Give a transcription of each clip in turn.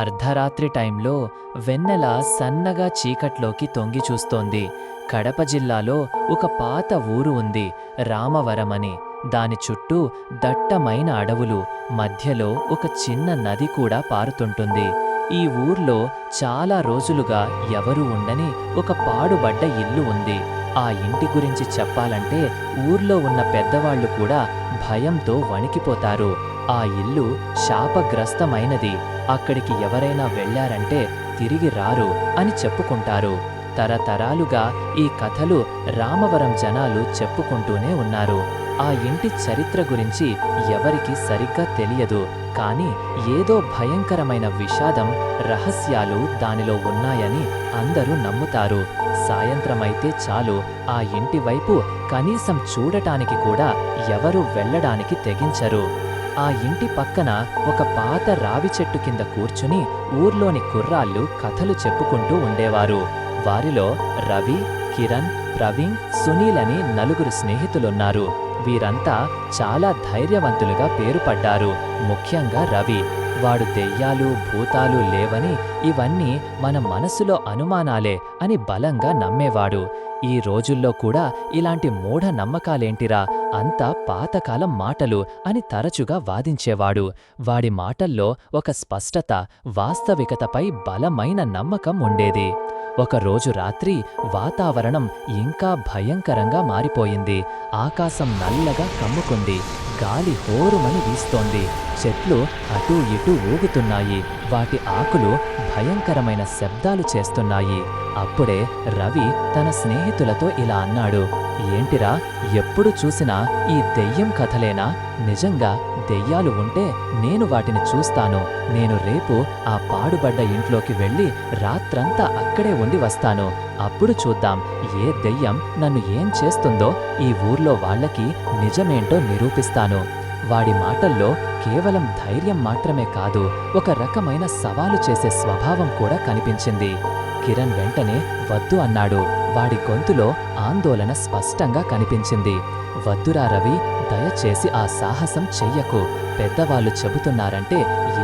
అర్ధరాత్రి టైంలో వెన్నెల సన్నగా చీకట్లోకి తొంగి చూస్తోంది. కడప జిల్లాలో ఒక పాత ఊరు ఉంది రామవరమని. దాని చుట్టూ దట్టమైన అడవులు మధ్యలో ఒక చిన్న నది కూడా పారుతుంటుంది. ఈ ఊర్లో చాలా రోజులుగా ఎవరూ ఉండని ఒక పాడుబడ్డ ఇల్లు ఉంది. ఆ ఇంటి గురించి చెప్పాలంటే ఊర్లో ఉన్న పెద్దవాళ్ళు కూడా భయంతో వణికిపోతారు. ఆ ఇల్లు శాపగ్రస్తమైనది. అక్కడికి ఎవరైనా వెళ్ళారంటే తిరిగి రారు అని చెప్పుకుంటారు. తరతరాలుగా ఈ కథలు రామవరం జనాలు చెప్పుకుంటూనే ఉన్నారు. ఆ ఇంటి చరిత్ర గురించి ఎవరికి సరిగ్గా తెలియదు. కానీ ఏదో భయంకరమైన విషాదం రహస్యాలు దానిలో ఉన్నాయని అందరూ నమ్ముతారు. సాయంత్రమైతే చాలు. ఆ ఇంటి వైపు కనీసం చూడటానికి కూడా ఎవరూ వెళ్ళడానికి తెగించరు. ఆ ఇంటి పక్కన ఒక పాత రావి చెట్టు కింద కూర్చుని ఊర్లోని కుర్రాళ్ళు కథలు చెప్పుకుంటూ ఉండేవారు. వారిలో రవి కిరణ్ ప్రవీణ్ సునీల్ అని నలుగురు స్నేహితులున్నారు. వీరంతా చాలా ధైర్యవంతులుగా పేరుపడ్డారు ముఖ్యంగా రవి. వాడు దెయ్యాలు భూతాలు లేవని ఇవన్నీ మన మనసులో అనుమానాలే అని బలంగా నమ్మేవాడు. ఈ రోజుల్లో కూడా ఇలాంటి మూఢ నమ్మకాలేంటిరా అంతా పాతకాలం మాటలు అని తరచుగా వాదించేవాడు. వాడి మాటల్లో ఒక స్పష్టత వాస్తవికతపై బలమైన నమ్మకం ఉండేది. ఒకరోజు రాత్రి వాతావరణం ఇంకా భయంకరంగా మారిపోయింది. ఆకాశం నల్లగా కమ్ముకుంది. గాలి హోరుమని వీస్తోంది. చెట్లు అటూ ఇటూ ఊగుతున్నాయి. వాటి ఆకులు భయంకరమైన శబ్దాలు చేస్తున్నాయి. అప్పుడే రవి తన స్నేహితులతో ఇలా అన్నాడు ఏంటిరా ఎప్పుడు చూసినా ఈ దెయ్యం కథలేనా? నిజంగా దెయ్యాలు ఉంటే నేను వాటిని చూస్తాను. నేను రేపు ఆ పాడుబడ్డ ఇంట్లోకి వెళ్ళి రాత్రంతా అక్కడే ఉండి వస్తాను. అప్పుడు చూద్దాం ఏ దెయ్యం నన్ను ఏం చేస్తుందో ఈ ఊర్లో వాళ్ళకి నిజమేంటో నిరూపిస్తాను. వాడి మాటల్లో కేవలం ధైర్యం మాత్రమే కాదు ఒక రకమైన సవాలు చేసే స్వభావం కూడా కనిపించింది. కిరణ్ వెంటనే వద్దు అన్నాడు. వాడి గొంతులో ఆందోళన స్పష్టంగా కనిపించింది. వద్దురా రవి దయచేసి ఆ సాహసం చెయ్యకు. పెద్దవాళ్ళు చెబుతున్నారంటే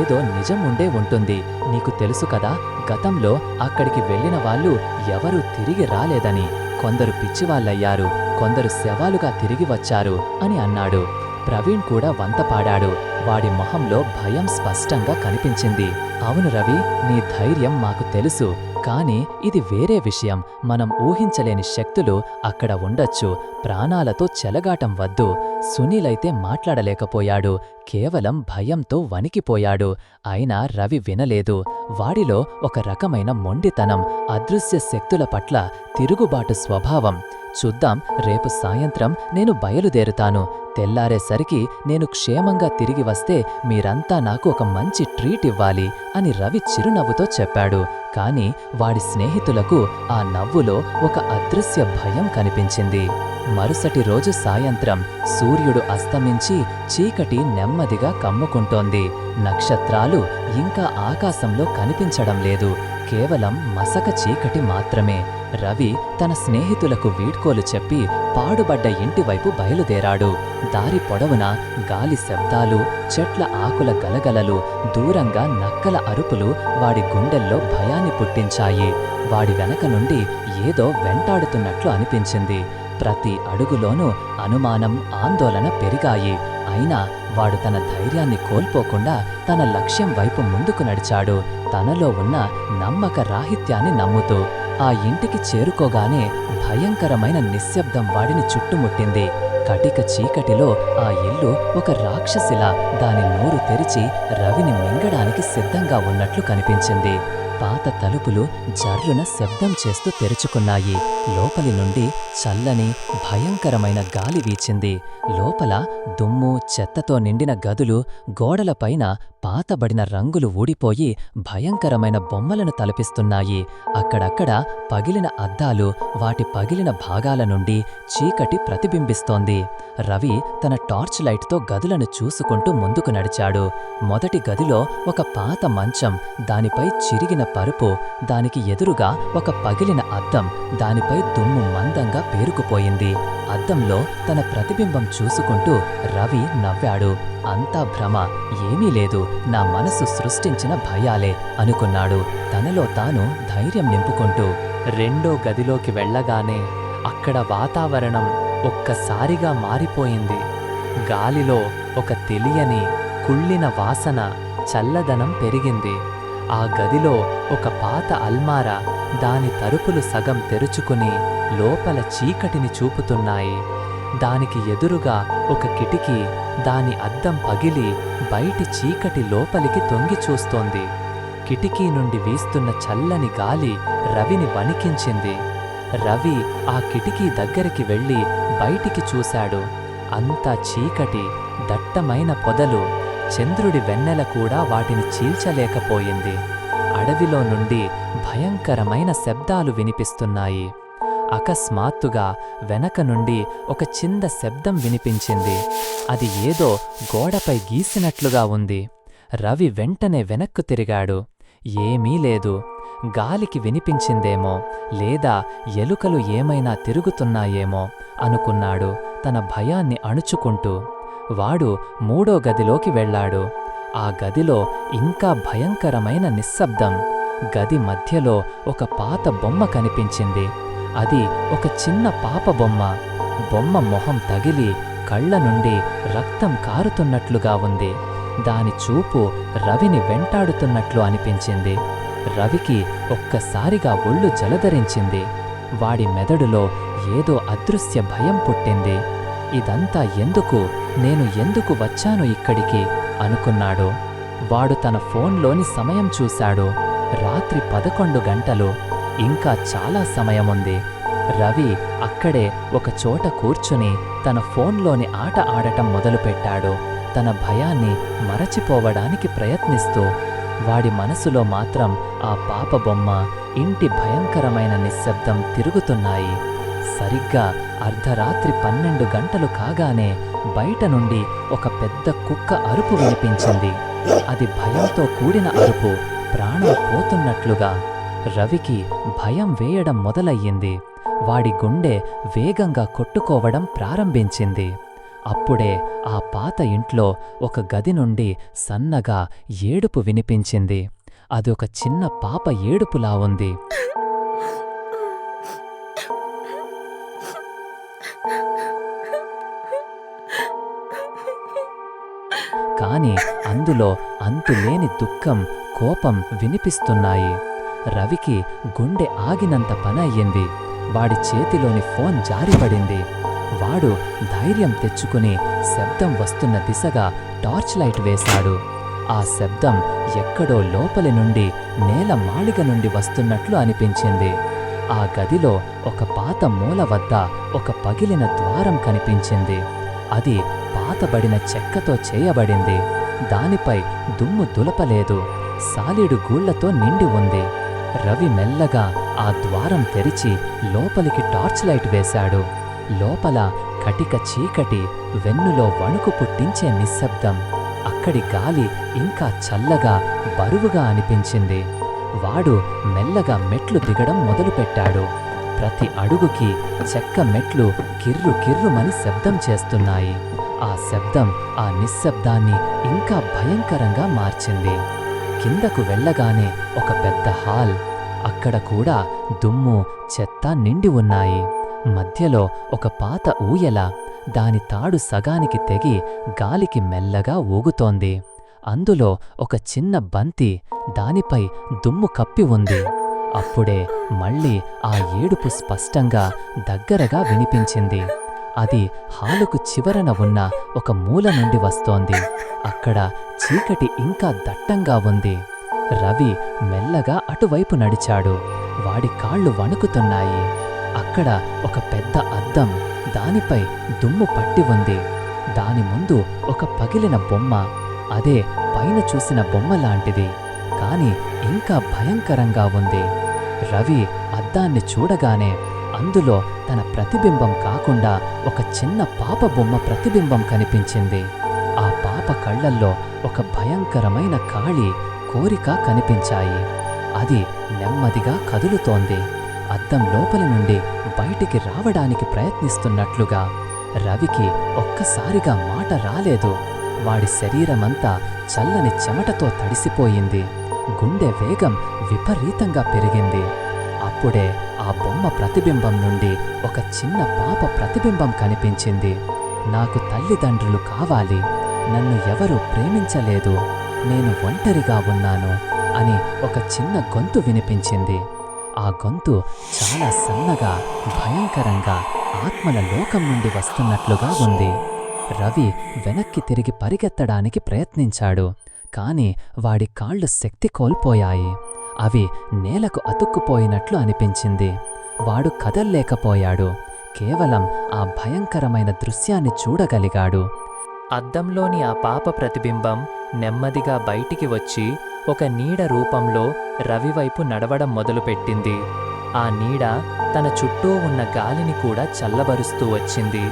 ఏదో నిజం ఉండే ఉంటుంది. నీకు తెలుసు కదా గతంలో అక్కడికి వెళ్ళిన వాళ్ళు ఎవరూ తిరిగి రాలేదని. కొందరు పిచ్చివాళ్ళయ్యారు కొందరు శవాలుగా తిరిగి వచ్చారు అని అన్నాడు. ప్రవీణ్ కూడా వంత పాడాడు. వాడి మొహంలో భయం స్పష్టంగా కనిపించింది. అవును రవి నీ ధైర్యం మాకు తెలుసు. కానీ ఇది వేరే విషయం. మనం ఊహించలేని శక్తులు అక్కడ ఉండొచ్చు. ప్రాణాలతో చెలగాటం వద్దు. సునీలైతే మాట్లాడలేకపోయాడు. కేవలం భయంతో వణికిపోయాడు. అయినా రవి వినలేదు. వాడిలో ఒక రకమైన మొండితనం అదృశ్య శక్తుల పట్ల తిరుగుబాటు స్వభావం. చూద్దాం రేపు సాయంత్రం నేను బయలుదేరుతాను. తెల్లారేసరికి నేను క్షేమంగా తిరిగి వస్తే మీరంతా నాకు ఒక మంచి ట్రీట్ ఇవ్వాలి అని రవి చిరునవ్వుతో చెప్పాడు. కాని వాడి స్నేహితులకు ఆ నవ్వులో ఒక అదృశ్య భయం కనిపించింది. మరుసటి రోజు సాయంత్రం సూర్యుడు అస్తమించి చీకటి నెమ్మదిగా కమ్ముకుంటోంది. నక్షత్రాలు ఇంకా ఆకాశంలో కనిపించడం లేదు. కేవలం మసక చీకటి మాత్రమే. రవి తన స్నేహితులకు వీడ్కోలు చెప్పి పాడుబడ్డ ఇంటివైపు బయలుదేరాడు. దారి పొడవునా గాలి శబ్దాలు చెట్ల ఆకుల గలగలలు దూరంగా నక్కల అరుపులు వాడి గుండెల్లో భయాన్ని పుట్టించాయి. వాడి వెనక నుండి ఏదో వెంటాడుతున్నట్లు అనిపించింది. ప్రతి అడుగులోనూ అనుమానం ఆందోళన పెరిగాయి. అయినా వాడు తన ధైర్యాన్ని కోల్పోకుండా తన లక్ష్యం వైపు ముందుకు నడిచాడు. తనలో ఉన్న నమ్మక రాహిత్యాన్ని నమ్ముతూ ఆ ఇంటికి చేరుకోగానే భయంకరమైన నిశ్శబ్దం వాడిని చుట్టుముట్టింది. కటిక చీకటిలో ఆ ఇల్లు ఒక రాక్షసిలా దాని నోరు తెరిచి రవిని మింగడానికి సిద్ధంగా ఉన్నట్లు కనిపించింది. పాత తలుపులు జర్రున శబ్దం చేస్తూ తెరుచుకున్నాయి. లోపలి నుండి చల్లని భయంకరమైన గాలి వీచింది. లోపల దుమ్ము చెత్తతో నిండిన గదులు గోడలపైన పాతబడిన రంగులు ఊడిపోయి భయంకరమైన బొమ్మలను తలపిస్తున్నాయి. అక్కడక్కడ పగిలిన అద్దాలు వాటి పగిలిన భాగాల నుండి చీకటి ప్రతిబింబిస్తోంది. రవి తన టార్చ్ లైట్తో గదులను చూసుకుంటూ ముందుకు నడిచాడు. మొదటి గదిలో ఒక పాత మంచం దానిపై చిరిగిన పరుపు దానికి ఎదురుగా ఒక పగిలిన అద్దం దానిపై దుమ్ము మందంగా పేరుకుపోయింది. అద్దంలో తన ప్రతిబింబం చూసుకుంటూ రవి నవ్వాడు. అంతా భ్రమ ఏమీ లేదు. నా మనసు సృష్టించిన భయాలే అనుకున్నాడు. తనలో తాను ధైర్యం నింపుకుంటూ రెండో గదిలోకి వెళ్ళగానే అక్కడ వాతావరణం ఒక్కసారిగా మారిపోయింది. గాలిలో ఒక తెలియని కుళ్ళిన వాసన చల్లదనం పెరిగింది. ఆ గదిలో ఒక పాత అల్మారా దాని తలుపులు సగం తెరుచుకుని లోపల చీకటిని చూపుతున్నాయి. దానికి ఎదురుగా ఒక కిటికీ దాని అద్దం పగిలి బయటి చీకటి లోపలికి తొంగి చూస్తోంది. కిటికీ నుండి వీస్తున్న చల్లని గాలి రవిని వణికించింది. రవి ఆ కిటికీ దగ్గరికి వెళ్ళి బయటికి చూశాడు. అంతా చీకటి దట్టమైన పొదలు చంద్రుడి వెన్నెల కూడా వాటిని చీల్చలేకపోయింది. అడవిలో నుండి భయంకరమైన శబ్దాలు వినిపిస్తున్నాయి. అకస్మాత్తుగా వెనక నుండి ఒక చిన్న శబ్దం వినిపించింది. అది ఏదో గోడపై గీసినట్లుగా ఉంది. రవి వెంటనే వెనక్కు తిరిగాడు. ఏమీ లేదు. గాలికి వినిపించిందేమో లేదా ఎలుకలు ఏమైనా తిరుగుతున్నాయేమో అనుకున్నాడు తన భయాన్ని అణుచుకుంటూ. వాడు మూడో గదిలోకి వెళ్ళాడు. ఆ గదిలో ఇంకా భయంకరమైన నిశ్శబ్దం. గది మధ్యలో ఒక పాత బొమ్మ కనిపించింది. అది ఒక చిన్న పాప బొమ్మ. బొమ్మ మొహం తగిలి కళ్ళ నుండి రక్తం కారుతున్నట్లుగా ఉంది. దాని చూపు రవిని వెంటాడుతున్నట్లు అనిపించింది. రవికి ఒక్కసారిగా ఒళ్ళు జలధరించింది. వాడి మెదడులో ఏదో అదృశ్య భయం పుట్టింది. ఇదంతా ఎందుకు? నేను ఎందుకు వచ్చాను ఇక్కడికి? అనుకున్నాడు. వాడు తన ఫోన్లోని సమయం చూశాడు. రాత్రి పదకొండు గంటలు. ఇంకా చాలా సమయముంది. రవి అక్కడే ఒక చోట కూర్చుని తన ఫోన్లోని ఆట ఆడటం మొదలుపెట్టాడు. తన భయాన్ని మరచిపోవడానికి ప్రయత్నిస్తూ వాడి మనసులో మాత్రం ఆ పాప బొమ్మ ఇంటి భయంకరమైన నిశ్శబ్దం తిరుగుతున్నాయి. సరిగ్గా అర్ధరాత్రి పన్నెండు గంటలు కాగానే బయట నుండి ఒక పెద్ద కుక్క అరుపు వినిపించింది. అది భయంతో కూడిన అరుపు ప్రాణం పోతున్నట్లుగా రవికి భయం వేయడం మొదలయ్యింది. వాడి గుండె వేగంగా కొట్టుకోవడం ప్రారంభించింది. అప్పుడే ఆ పాత ఇంట్లో ఒక గది నుండి సన్నగా ఏడుపు వినిపించింది. అదొక చిన్న పాప ఏడుపులా ఉంది. కాని అందులో అంతులేని దుఃఖం కోపం వినిపిస్తున్నాయి. రవికి గుండె ఆగినంత పని వాడి చేతిలోని ఫోన్ జారిపడింది వాడు ధైర్యం తెచ్చుకుని శబ్దం వస్తున్న దిశగా టార్చ్ లైట్ వేశాడు. ఆ శబ్దం ఎక్కడో లోపలి నుండి నేల మాళిగ నుండి వస్తున్నట్లు అనిపించింది. ఆ గదిలో ఒక పాత మూల వద్ద ఒక పగిలిన ద్వారం కనిపించింది. అది పాతబడిన చెక్కతో చేయబడింది. దానిపై దుమ్ము దులపలేదు. సాలీడు గూళ్ళతో నిండి ఉంది. రవి మెల్లగా ఆ ద్వారం తెరిచి లోపలికి టార్చ్ లైట్ వేశాడు. లోపల కటిక చీకటి వెన్నులో వణుకు పుట్టించే నిశ్శబ్దం. అక్కడి గాలి ఇంకా చల్లగా బరువుగా అనిపించింది. వాడు మెల్లగా మెట్లు దిగడం మొదలుపెట్టాడు. ప్రతి అడుగుకి చెక్క మెట్లు కిర్రు కిర్రుమని శబ్దం చేస్తున్నాయి. ఆ శబ్దం ఆ నిశ్శబ్దాన్ని ఇంకా భయంకరంగా మార్చింది. కిందకు వెళ్ళగానే ఒక పెద్ద హాల్ ఇక్కడ కూడా దుమ్ము చెత్త నిండి ఉన్నాయి. మధ్యలో ఒక పాత ఊయల. దాని తాడు సగానికి తెగి గాలికి మెల్లగా ఊగుతోంది. అందులో ఒక చిన్న బంతి దానిపై దుమ్ము కప్పి ఉంది. అప్పుడే మళ్ళీ ఆ ఏడుపు స్పష్టంగా దగ్గరగా వినిపించింది. అది హాలుకు చివరన ఉన్న ఒక మూల నుండి వస్తోంది. అక్కడ చీకటి ఇంకా దట్టంగా ఉంది. రవి మెల్లగా అటువైపు నడిచాడు. వాడి కాళ్ళు వణుకుతున్నాయి. అక్కడ ఒక పెద్ద అద్దం దానిపై దుమ్ము పట్టి ఉంది. దాని ముందు ఒక పగిలిన బొమ్మ. అదే పైన చూసిన బొమ్మ లాంటిది. కాని ఇంకా భయంకరంగా ఉంది. రవి అద్దాన్ని చూడగానే అందులో తన ప్రతిబింబం కాకుండా ఒక చిన్న పాప బొమ్మ ప్రతిబింబం కనిపించింది. ఆ పాప కళ్ళల్లో ఒక భయంకరమైన కాళి కోరిక కనిపించాయి. అది నెమ్మదిగా కదులుతోంది. అద్దం లోపలి నుండి బయటికి రావడానికి ప్రయత్నిస్తున్నట్లుగా. రవికి ఒక్కసారిగా మాట రాలేదు. వాడి శరీరమంతా చల్లని చెమటతో తడిసిపోయింది. గుండె వేగం విపరీతంగా పెరిగింది. అప్పుడే ఆ బొమ్మ ప్రతిబింబం నుండి ఒక చిన్న పాప ప్రతిబింబం కనిపించింది. నాకు తల్లిదండ్రులు కావాలి. నన్ను ఎవరూ ప్రేమించలేదు. నేను ఒంటరిగా ఉన్నాను అని ఒక చిన్న గొంతు వినిపించింది. ఆ గొంతు చాలా సన్నగా భయంకరంగా ఆత్మల లోకం నుండి వస్తున్నట్లుగా ఉంది. రవి వెనక్కి తిరిగి పరిగెత్తడానికి ప్రయత్నించాడు కాని వాడి కాళ్ళు శక్తి కోల్పోయాయి. అవి నేలకు అతుక్కుపోయినట్లు అనిపించింది. వాడు కదల్లేకపోయాడు. కేవలం ఆ భయంకరమైన దృశ్యాన్ని చూడగలిగాడు. అద్దంలోని ఆ పాప ప్రతిబింబం నెమ్మదిగా బయటికి వచ్చి ఒక నీడ రూపంలో రవివైపు నడవడం మొదలుపెట్టింది. ఆ నీడ తన చుట్టూ ఉన్న గాలిని కూడా చల్లబరుస్తూ వచ్చింది.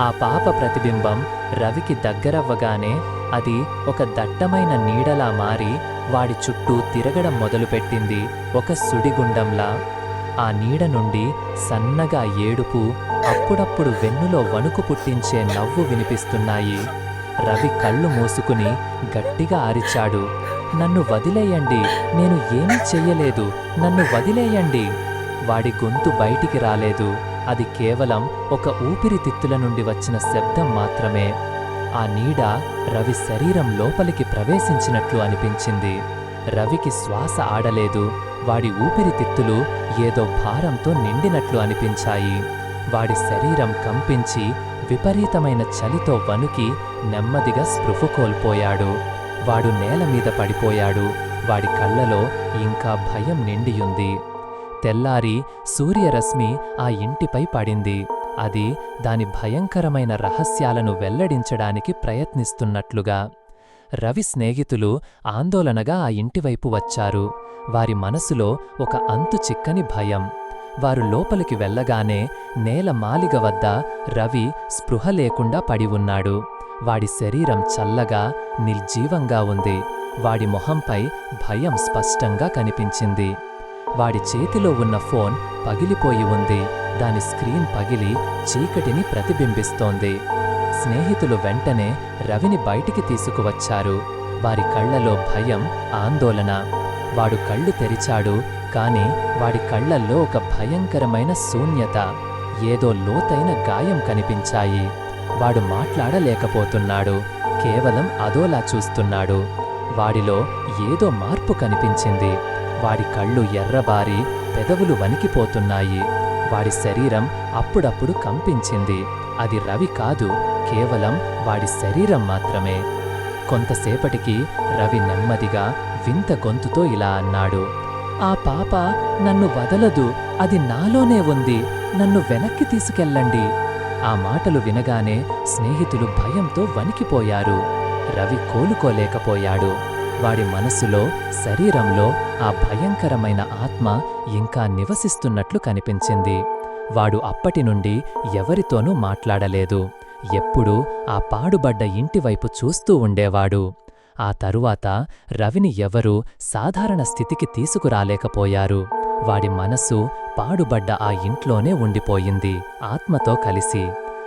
ఆ పాప ప్రతిబింబం రవికి దగ్గరవ్వగానే అది ఒక దట్టమైన నీడలా మారి వాడి చుట్టూ తిరగడం మొదలుపెట్టింది. ఒక సుడిగుండంలా ఆ నీడ నుండి సన్నగా ఏడుపు అప్పుడప్పుడు వెన్నులో వణుకు పుట్టించే నవ్వు వినిపిస్తున్నాయి. రవి కళ్ళు మూసుకుని గట్టిగా అరిచాడు. నన్ను వదిలేయండి నేను ఏమీ చెయ్యలేదు నన్ను వదిలేయండి. వాడి గొంతు బయటికి రాలేదు. అది కేవలం ఒక ఊపిరితిత్తుల నుండి వచ్చిన శబ్దం మాత్రమే. ఆ నీడ రవి శరీరం లోపలికి ప్రవేశించినట్లు అనిపించింది. రవికి శ్వాస ఆడలేదు. వాడి ఊపిరితిత్తులు ఏదో భారంతో నిండినట్లు అనిపించాయి. వాడి శరీరం కంపించి విపరీతమైన చలితో వణుకి నెమ్మదిగా స్పృహ కోల్పోయాడు. వాడు నేల మీద పడిపోయాడు. వాడి కళ్ళలో ఇంకా భయం నిండియుంది. తెల్లారి సూర్యరశ్మి ఆ ఇంటిపై పడింది. అది దాని భయంకరమైన రహస్యాలను వెల్లడించడానికి ప్రయత్నిస్తున్నట్లుగా. రవి స్నేహితులు ఆందోళనగా ఆ ఇంటివైపు వచ్చారు. వారి మనసులో ఒక అంతు చిక్కని భయం. వారు లోపలికి వెళ్ళగానే నేల మాలిగ వద్ద రవి స్పృహ లేకుండా పడి ఉన్నాడు. వాడి శరీరం చల్లగా నిర్జీవంగా ఉంది. వాడి మొహంపై భయం స్పష్టంగా కనిపించింది. వాడి చేతిలో ఉన్న ఫోన్ పగిలిపోయి ఉంది. దాని స్క్రీన్ పగిలి చీకటిని ప్రతిబింబిస్తోంది. స్నేహితులు వెంటనే రవిని బయటికి తీసుకువచ్చారు. వారి కళ్ళలో భయం ఆందోళన. వాడు కళ్ళు తెరిచాడు కాని వాడి కళ్ళల్లో ఒక భయంకరమైన శూన్యత ఏదో లోతైన గాయం కనిపించాయి. వాడు మాట్లాడలేకపోతున్నాడు కేవలం అదోలా చూస్తున్నాడు. వాడిలో ఏదో మార్పు కనిపించింది. వాడి కళ్ళు ఎర్రబారి పెదవులు వణికిపోతున్నాయి. వాడి శరీరం అప్పుడప్పుడు కంపించింది. అది రవి కాదు కేవలం వాడి శరీరం మాత్రమే. కొంతసేపటికి రవి నెమ్మదిగా వింత గొంతుతో ఇలా అన్నాడు ఆ పాప నన్ను వదలదు అది నాలోనే ఉంది నన్ను వెనక్కి తీసుకెళ్ళండి. ఆ మాటలు వినగానే స్నేహితులు భయంతో వణికిపోయారు. రవి కోలుకోలేకపోయాడు. వాడి మనసులో శరీరంలో ఆ భయంకరమైన ఆత్మ ఇంకా నివసిస్తున్నట్లు కనిపించింది. వాడు అప్పటి నుండి ఎవరితోనూ మాట్లాడలేదు. ఎప్పుడూ ఆ పాడుబడ్డ ఇంటివైపు చూస్తూ ఉండేవాడు. ఆ తరువాత రవిని ఎవరూ సాధారణ స్థితికి తీసుకురాలేకపోయారు. వాడి మనసు పాడుబడ్డ ఆ ఇంట్లోనే ఉండిపోయింది ఆత్మతో కలిసి.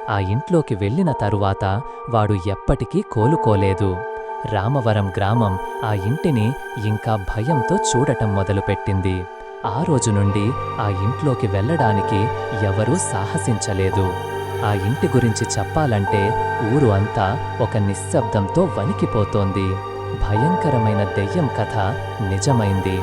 ఆ ఇంట్లోకి వెళ్ళిన తరువాత వాడు ఎప్పటికీ కోలుకోలేదు. రామవరం గ్రామం ఆ ఇంటిని ఇంకా భయంతో చూడటం మొదలుపెట్టింది. ఆ రోజు నుండి ఆ ఇంట్లోకి వెళ్ళడానికి ఎవరూ సాహసించలేదు. ఆ ఇంటి గురించి చెప్పాలంటే ఊరు అంతా ఒక నిశ్శబ్దంతో వణికిపోతోంది. భయంకరమైన దెయ్యం కథ నిజమైంది.